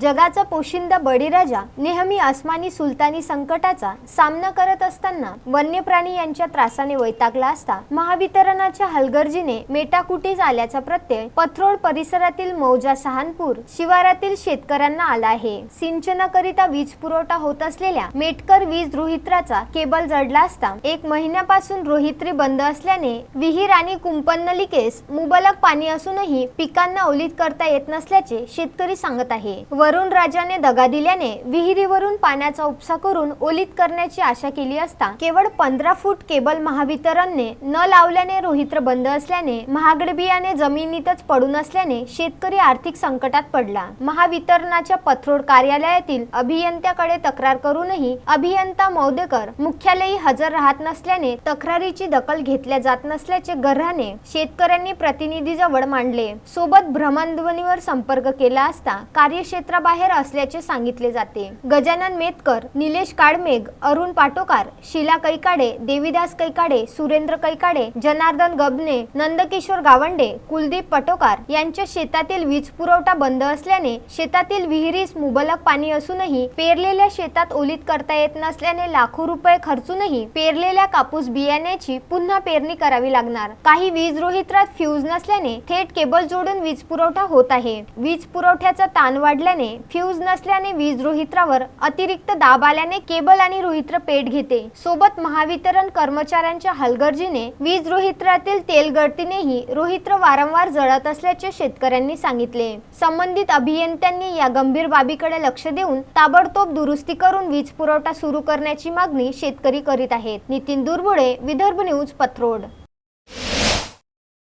जगाचा पोशिंदा बळीराजा नेहमी आसमानी सुलतानी संकटाचा सामना करत असताना वन्य प्राणी यांच्या त्रासाने वैतागला असता महावितरणाच्या हलगर्जीने मेटाकुटीस आल्याचा प्रत्यय पथरोड परिसरातील मौजा सहानपूर शिवारातील शेतकऱ्यांना आला आहे. सिंचनाकरिता वीज पुरवठा होत असलेल्या मेटकर वीज रोहित्राचा केबल जडला असता एक महिन्यापासून रोहित्री बंद असल्याने विहीर आणि कुंपन्नलिकेस मुबलक पाणी असूनही पिकांना ओलीत करता येत नसल्याचे शेतकरी सांगत आहे. वरुण राजाने दगा दिल्याने विहिरीवरून पाण्याचा उपसा करून ओलीत करण्याची आशा केली असता केवळ पंधरा फूट केबल महावितरणने न लावल्याने रोहित्र बंद असल्याने महागड बियाणे जमिनीतच पडून असल्याने शेतकरी आर्थिक संकटात पडला. महावितरणाच्या पथरोड कार्यालयातील अभियंत्याकडे तक्रार करूनही अभियंता मौदेकर मुख्यालयी हजर राहत नसल्याने तक्रारीची दखल घेतल्या जात नसल्याचे गर्हाने शेतकऱ्यांनी प्रतिनिधीजवळ मांडले. सोबत भ्रमणध्वनीवर संपर्क केला असता कार्यक्षेत्र क्षेत्राबाहेर असल्याचे सांगितले जाते. गजानन मेतकर निलेश काळमेघ अरुण पाटोकार शिला कैकाडे देवीदास कैकाडे सुरेंद्र कैकाडे जनार्दन गबने नंदकिशोर गावंडे कुलदीप पटोकार यांच्या शेतातील वीज पुरवठा बंद असल्याने शेतातील विहिरीस मुबलक पाणी असूनही पेरलेल्या शेतात ओलीत करता येत नसल्याने लाखो रुपये खर्चूनही पेरलेल्या कापूस बियाण्याची पुन्हा पेरणी करावी लागणार. काही वीज रोहित्रात फ्यूज नसल्याने थेट केबल जोडून वीज पुरवठा होत आहे. वीज पुरवठ्याचा ताण वाढल्याने फ्यूज नसल्याने वीज रोहित्रावर अतिरिक्त दाब आल्याने केबल आणि रोहित्र पेट घेते. सोबत महावितरण कर्मचाऱ्यांच्या हलगर्जीने वीज रोहित्रातील तेल गळतीनेही रोहित्र वारंवार जळत असल्याचे शेतकऱ्यांनी सांगितले. संबंधित अभियंत्यांनी या गंभीर बाबीकडे लक्ष देऊन ताबडतोब दुरुस्ती करून वीज पुरवठा सुरू करण्याची मागणी शेतकरी करीत आहेत. नितीन दुर्बुडे विदर्भ न्यूज पत्रोड